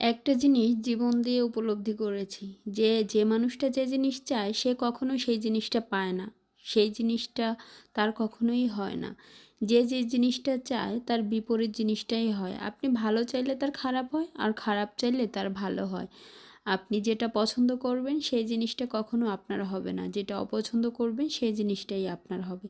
একটা জিনিস জীবন দিয়ে উপলব্ধি করেছি যে যে মানুষটা যে জিনিস চায়, সে কখনো সেই জিনিসটা পায় না। সেই জিনিসটা তার কখনোই হয় না। যে যে জিনিসটা চায়, তার বিপরীত জিনিসটাই হয়। আপনি ভালো চাইলে তার খারাপ হয়, আর খারাপ চাইলে তার ভালো হয়। আপনি যেটা পছন্দ করবেন, সেই জিনিসটা কখনো আপনার হবে না। যেটা অপছন্দ করবেন, সেই জিনিসটাই আপনার হবে।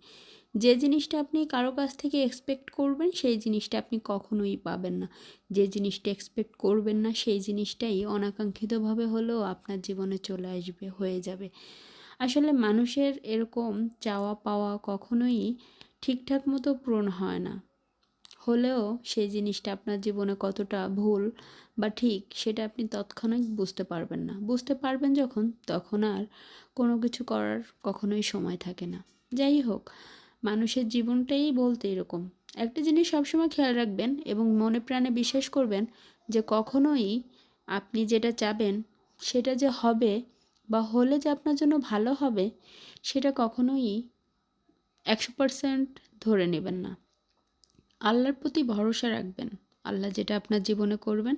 যে জিনিসটা আপনি কারও কাছ থেকে এক্সপেক্ট করবেন, সেই জিনিসটা আপনি কখনোই পাবেন না। যে জিনিসটা এক্সপেক্ট করবেন না, সেই জিনিসটাই অনাকাঙ্ক্ষিতভাবে হলেও আপনার জীবনে চলে আসবে, হয়ে যাবে। আসলে মানুষের এরকম চাওয়া পাওয়া কখনোই ঠিকঠাক মতো পূরণ হয় না। হলেও সেই জিনিসটা আপনার জীবনে কতটা ভুল বা ঠিক, সেটা আপনি তৎক্ষণাৎ বুঝতে পারবেন না। বুঝতে পারবেন যখন, তখন আর কোনো কিছু করার কখনোই সময় থাকে না। যাই হোক মানুষের জীবনটাই বলতে এরকম। একটা জিনিস সবসময় খেয়াল রাখবেন এবং মনে প্রাণে বিশ্বাস করবেন যে কখনোই আপনি যেটা চাবেন, সেটা যে হবে বা হলে যে আপনার জন্য ভালো হবে, সেটা কখনোই একশো পারসেন্ট ধরে নেবেন না। আল্লাহর প্রতি ভরসা রাখবেন। আল্লাহ যেটা আপনার জীবনে করবেন,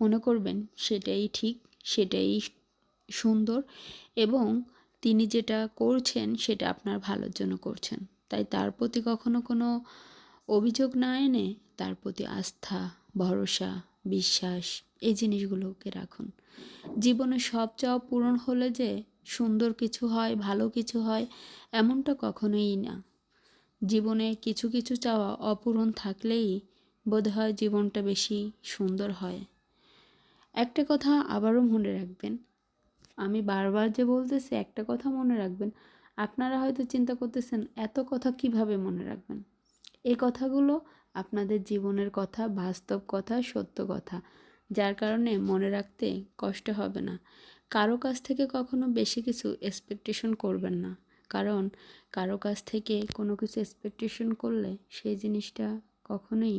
মনে করবেন সেটাই ঠিক, সেটাই সুন্দর এবং তিনি যেটা করছেন, সেটা আপনার ভালোর জন্য করছেন। তাই তার প্রতি কখনো কোনো অভিযোগ না এনে তার প্রতি আস্থা, ভরসা, বিশ্বাস, এই জিনিসগুলোকে রাখুন। জীবনে সব চাওয়া পূরণ হলে যে সুন্দর কিছু হয়, ভালো কিছু হয়, এমনটা কখনোই না। জীবনে কিছু কিছু চাওয়া অপূরণ থাকলেই বোধ হয় জীবনটা বেশি সুন্দর হয়। একটা কথা আবারও মনে রাখবেন আমি বারবার যে বলতেছি, একটা কথা মনে রাখবেন। আপনারা হয়তো চিন্তা করতেছেন, এত কথা কীভাবে মনে রাখবেন? এই কথাগুলো আপনাদের জীবনের কথা, বাস্তব কথা, সত্য কথা, যার কারণে মনে রাখতে কষ্ট হবে না। কারও কাছ থেকে কখনো বেশি কিছু এক্সপেকটেশন করবেন না। কারণ কারও কাছ থেকে কোনো কিছু এক্সপেকটেশন করলে সেই জিনিসটা কখনোই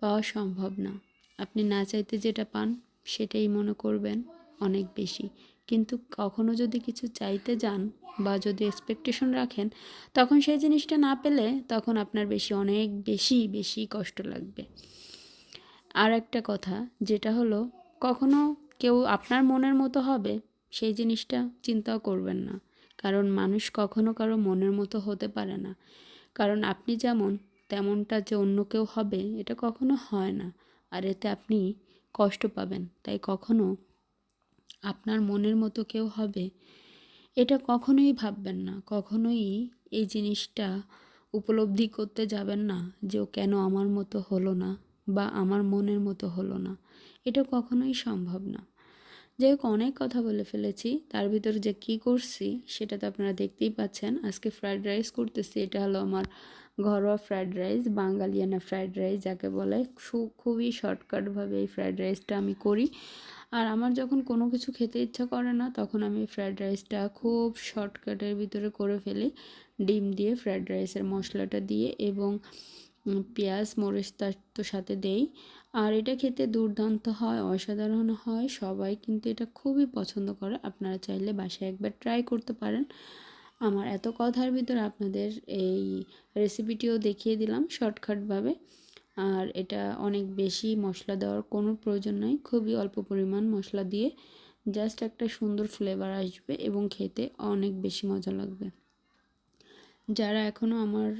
পাওয়া সম্ভব না। আপনি না চাইতে যেটা পান, সেটাই মনে করবেন। অনেক বেশি। কিন্তু কখনো যদি কিছু চাইতে যান বা যদি এক্সপেকটেশন রাখেন, তখন সেই জিনিসটা না পেলে তখন আপনার বেশি, অনেক বেশি বেশি কষ্ট লাগবে। আর একটা কথা, যেটা হলো, কখনো কেউ আপনার মনের মতো হবে, সেই জিনিসটা চিন্তাও করবেন না। কারণ মানুষ কখনো কারও মনের মতো হতে পারে না। কারণ আপনি যেমন, তেমনটা যে অন্য কেউ হবে, এটা কখনো হয় না। আর এতে আপনি কষ্ট পাবেন। তাই কখনো আপনার মনের মতো কেউ হবে? এটা কখনোই ভাববেন না। কখনোই এই জিনিসটা উপলব্ধি করতে যাবেন না যে ও কেন আমার মতো হলো না বা আমার মনের মতো হলো না। এটা কখনোই সম্ভব না। যাই হোক, অনেক কথা বলে ফেলেছি। তার ভিতর যে কি করছি সেটা তো আপনারা দেখতেই পাচ্ছেন। আজকে ফ্রায়েড রাইস করতেছি। এটা হলো আমার ঘরোয়া ফ্রায়েড রাইস বাঙালিয়ানা ফ্রায়েড রাইস যাকে বলে। খুবই শর্টকাটভাবে এই ফ্রায়েড রাইসটা আমি করি। আর আমার যখন কোনো কিছু খেতে ইচ্ছা করে না, তখন আমি ফ্রায়েড রাইসটা খুব শর্টকাটের ভিতরে করে ফেলি। ডিম দিয়ে ফ্রায়েড রাইসের মশলাটা দিয়ে এবং পেঁয়াজ, মরিচ তার তো সাথে দেই। আর এটা খেতে দুর্দান্ত হয়, অসাধারণ হয়, সবাই কিন্তু এটা খুবই পছন্দ করে। আপনারা চাইলে বাসায় একবার ট্রাই করতে পারেন। আমার এত কথার ভিতরে আপনাদের এই রেসিপিটিও দেখিয়ে দিলাম শর্টকাটভাবে আর এটা অনেক বেশি মশলা দেওয়ার কোনো প্রয়োজন নাই, খুবই অল্প পরিমাণ মশলা দিয়ে জাস্ট একটা সুন্দর ফ্লেভার আসবে এবং খেতে অনেক বেশি মজা লাগবে। যারা এখনও আমার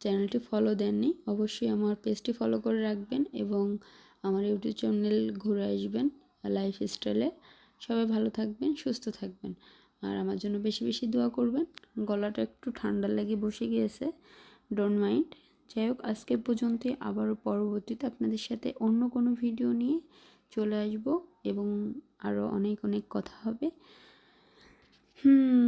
চ্যানেলটি ফলো দেননি, অবশ্যই আমার পেজটি ফলো করে রাখবেন এবং আমার ইউটিউব চ্যানেল ঘুরে আসবেন লাইফ স্টাইলে সবাই ভালো থাকবেন, সুস্থ থাকবেন। আর আমার জন্য বেশি বেশি দোয়া করবেন। গলাটা একটু ঠান্ডা লেগে বসে গিয়েছে ডোন্ট মাইন্ড যাই হোক আজকে পর্যন্তই। আবারও পরবর্তীতে আপনাদের সাথে অন্য কোনো ভিডিও নিয়ে চলে আসব এবং আরও অনেক অনেক কথা হবে। হুম।